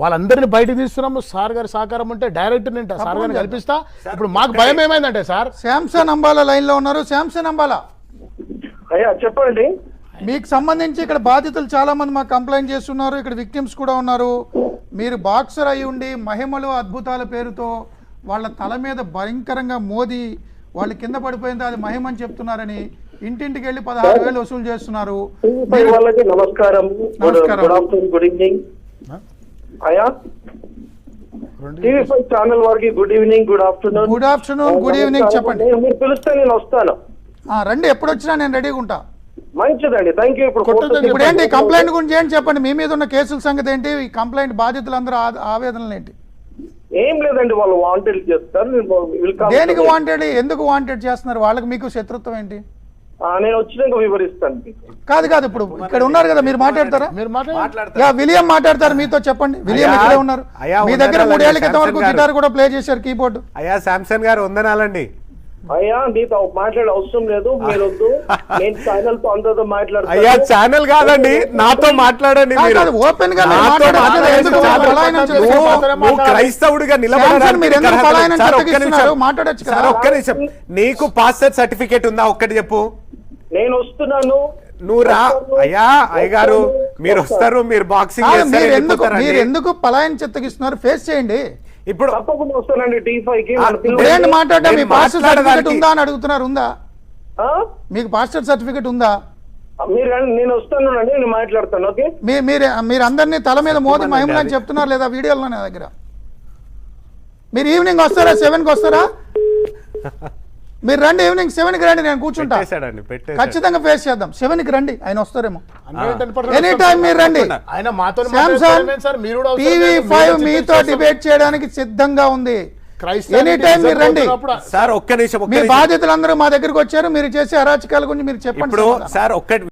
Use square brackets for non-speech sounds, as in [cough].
వాళ్ళందరినీ బయట తీస్తున్నాము సార్ గారి సహకారం ఉంటే డైరెక్ట్ నేను సార్ గారిని కల్పిస్తా. ఇప్పుడు మాకు భయం ఏమైందంటే సార్? శాంసన్ అంబాలా లైన్లో ఉన్నారు. శాంసన్ అంబాలా. అయ్యా చెప్పండి. మీకు సంబంధించి ఇక్కడ బాధితులు చాలా మంది మాకు కంప్లైంట్ చేస్తున్నారు. ఇక్కడ విక్టిమ్స్ కూడా ఉన్నారు. మీరు బాక్సర్ అయి ఉండి మహిమలు అద్భుతాల పేరుతో వాళ్ళ తల మీద భయంకరంగా మోది వాళ్ళు కింద పడిపోయింది. అది మహిమ అని చెప్తున్నారని ఇంటింటికి వెళ్ళి పదహారు వేలు వసూలు చేస్తున్నారు. నమస్కారం. Good evening. రెండు టీవీ ఫైవ్ ఛానల్ వారికి good evening good afternoon. Good afternoon good evening చెప్పండి. మీరు పిలిస్తే నేను వస్తాను. రండి ఎప్పుడు వచ్చినా నేను రెడీగా ఉంటా. మంచిదండి థ్యాంక్ యూ ఇప్పుడు ఇప్పుడు ఏంటి కంప్లైంట్ గురించి ఏంటి చెప్పండి? మీ మీద ఉన్న కేసుల సంగతి ఏంటి? ఈ కంప్లైంట్ బాధితులందరూ ఆవేదనలు ఏంటి? ఏం లేదండి వాళ్ళు వాంటెడ్ చేస్తారు దేనికి వాంటెడ్ ఎందుకు వాంటెడ్ చేస్తున్నారు? వాళ్ళకి మీకు శత్రుత్వం ఏంటి? నేను వచ్చినాక వివరిస్తాను. కాదు కాదు ఇప్పుడు ఇక్కడ ఉన్నారు కదా మీరు మాట్లాడతారా? మీరు మాట్లాడండి యా విలియం మాట్లాడతారు మీతో చెప్పండి. విలియం అయ్యా, ఇక్కడే ఉన్నారు. అయ్యా, మీ దగ్గర మూడేళ్ళ క్రితం వరకు. గిటార్ కూడా ప్లే చేశారు కీబోర్డ్. అయ్యా శాంసన్ గారు వందనాలండి. అయ్యా నీతో మాట్లాడే అవసరం లేదు మీరు వద్దు నేను ఛానల్తో అందరితో అయ్యా మాట్లాడతాను ఛానల్ కాదండి నాతో మాట్లాడండి మీరు. ఓపెన్గా నువ్వు- క్రైస్తవుడిగా. సార్, ఒక్క నిమిషం. నీకు పాస్టర్ సర్టిఫికేట్ ఉందా? ఒక్కటి చెప్పు. నేను వస్తున్నాను. నువ్వు రా. అయ్యా అయ్యగారు మీరు వస్తారు మీరు బాక్సింగ్ మీరు ఎందుకు. మీరు ఎందుకు పలాయన చెత్తగిస్తున్నారు? ఫేస్ చేయండి. ఇప్పుడు తప్పకుండా వస్తానండి టీ ఫైవ్కి మాట్లాడటం? మీ నేను పాస్టర్ సర్టిఫికేట్ ఉందా అని అడుగుతున్నారు ఉందా? ఆ? మీకు పాస్టర్ సర్టిఫికేట్ ఉందా? మీరు నేను వస్తాను అండి నేను మాట్లాడతాను ఓకే? మీ మీరు మీరు అందరినీ తల మీద మోది మహిమలని అది. చెప్తున్నారు లేదా వీడియోలో నా దగ్గర? మీరు ఈవినింగ్ వస్తారా? సెవెన్కి వస్తారా? [laughs] మీరు రండి ఈవినింగ్ సెవెన్కి రండి నేను కూర్చుంటా. పెట్టేశాడండి పెట్టేశాడు. ఖచ్చితంగా ఫేస్ చేద్దాం. సెవెన్కి రండి ఆయన వస్తారేమో. 110% ఎనీ టైం మీరు రండి. ఆయన మాతో శాంసంగ్ సార్? మీరు కూడా అవసరం టీవీ లేదు. ఫైవ్ మీరు మీతో. డిబేట్ చేయడానికి సిద్ధంగా ఉంది. ఎనీ టైం మీరు రండి. సార్ ఒక్క నిమిషం ఒక్క మీ నిమిషం. బాధ్యతలందరూ మా దగ్గరికి వచ్చారు మీరు చేసే అరాచకాల గురించి మీరు చెప్పండి ఇప్పుడు సమాధానం. సార్ ఒక్కటి